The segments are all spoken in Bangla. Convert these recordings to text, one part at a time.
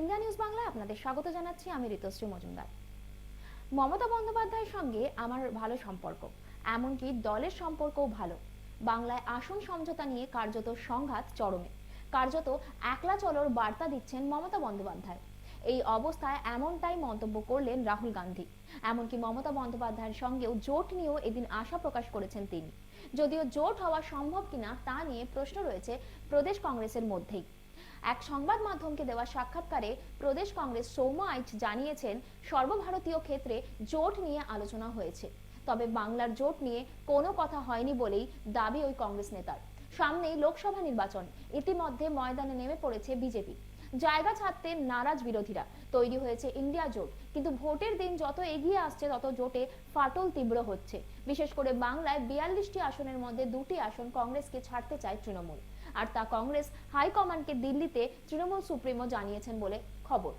ইন্ডিয়া নিউজ বাংলায় আপনাদের স্বাগত জানাচ্ছি, আমি ঋতুশ্রী মজুমদার। মমতা বন্দ্যোপাধ্যায়ের সঙ্গে আমার ভালো সম্পর্ক, এমনকি দলের সম্পর্কও ভালো। বাংলায় আসন সমঝোতা নিয়ে কার্যত সংঘাত চরমে। কার্যত একলা চলোর বার্তা দিচ্ছেন মমতা বন্দ্যোপাধ্যায়। এই অবস্থায় এমনটাই মন্তব্য করলেন রাহুল গান্ধী। এমনকি মমতা বন্দ্যোপাধ্যায়ের সঙ্গেও জোট নিয়েও এদিন আশা প্রকাশ করেছেন তিনি। যদিও জোট হওয়া সম্ভব কিনা তা নিয়ে প্রশ্ন রয়েছে প্রদেশ কংগ্রেসের মধ্যেই। এক সংবাদ মাধ্যমকে দেওয়া সাক্ষাৎকারে প্রদেশ কংগ্রেস সৌম্য আইচ জানিয়েছেন, সর্বভারতীয় ক্ষেত্রে জোট নিয়ে আলোচনা হয়েছে। তবে বাংলার জোট নিয়ে কোনো কথা হয়নি বলেই দাবি ওই কংগ্রেস নেতার। সামনেই লোকসভা নির্বাচন। ইতিমধ্যে ময়দানে নেমে পড়েছে বিজেপি। জায়গা ছাড়তে নারাজ বিরোধীরা। তৈরি হয়েছে ইন্ডিয়া জোট। কিন্তু ভোটের দিন যত এগিয়ে আসছে, তত জোটে ফাটল তীব্র হচ্ছে। বিশেষ করে বাংলায় বিয়াল্লিশটি আসনের মধ্যে দুটি আসন কংগ্রেসকে ছাড়তে চায় তৃণমূল। আর তা কংগ্রেস হাইকমান্ডকে দিল্লিতে তৃণমূল সুপ্রিমো জানিয়েছেন বলে খবর।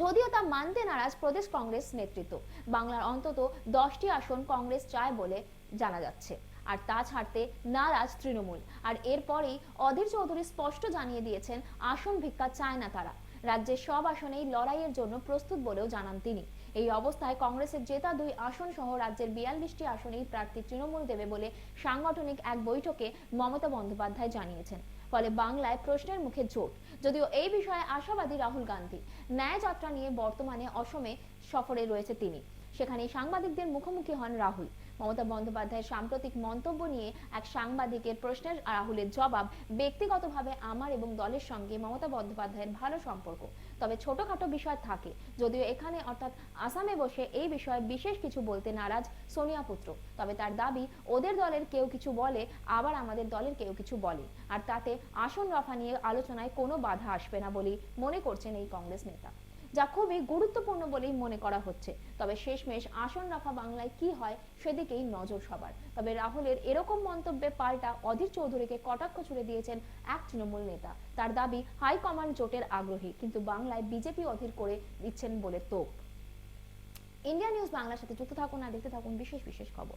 যদিও তা মানতে নারাজ প্রদেশ কংগ্রেস নেতৃত্ব, বাংলার অন্তত দশটি আসন কংগ্রেস চায় বলে জানা যাচ্ছে। আর তা ছাড়তে নারাজ তৃণমূল। আর এরপরেই অধীর চৌধুরী স্পষ্ট জানিয়ে দিয়েছেন আসন ভিক্ষা চায় না তারা। রাজ্যের সব আসনেই লড়াইয়ের জন্য প্রস্তুত বলেও জানান তিনি। এই অবস্থায় কংগ্রেসের জেতা দুই আসন সহ রাজ্যের বিয়াল্লিশটি আসনেই প্রার্থী তৃণমূল দেবে বলে সাংগঠনিক এক বৈঠকে মমতা বন্দ্যোপাধ্যায় জানিয়েছেন। ফলে বাংলায় প্রশ্নের মুখে জোট যদিও এই বিষয়ে আশাবাদী রাহুল গান্ধী। ন্যায় যাত্রা নিয়ে বর্তমানে অসমে সফরে রয়েছে তিনি। সেখানে সাংবাদিকদের মুখোমুখি হন রাহুল। মমতা বন্দ্যোপাধ্যায়ের সাম্প্রতিক মন্তব্য নিয়ে এক সাংবাদিকের প্রশ্নের রাহুলের জবাব ব্যক্তিগতভাবে আমার এবং দলের সঙ্গে মমতা বন্দ্যোপাধ্যায়ের ভালো সম্পর্ক। তবে ছোটখাটো বিষয় থাকে। যদিও এখানে অর্থাৎ আসামে বসে এই বিষয়ে বিশেষ কিছু বলতে নারাজ সোনিয়া পুত্র। তবে তার দাবি, ওদের দলের কেউ কিছু বলে, আবার আমাদের দলের কেউ কিছু বলে। আর তাতে আসন রফা নিয়ে আলোচনায় কোনো বাধা আসবে না বলেই মনে করছেন এই কংগ্রেস নেতা। যা খুবই গুরুত্বপূর্ণ বলেই মনে করা হচ্ছে। তবে শেষমেশ আসন রাখা বাংলায় কি হয় সেদিকেই নজর সবার। তবে রাহুলের এরকম মন্তব্যে পাল্টা অধীর চৌধুরীকে কটাক্ষ ছুড়ে দিয়েছেন এক তৃণমূল নেতা। তার দাবি হাইকমান্ড জোটের আগ্রহী, কিন্তু বাংলায় বিজেপি অধীর করে দিচ্ছেন বলে তোপ। ইন্ডিয়া নিউজ বাংলার সাথে যুক্ত থাকুন আর দেখতে থাকুন বিশেষ বিশেষ খবর।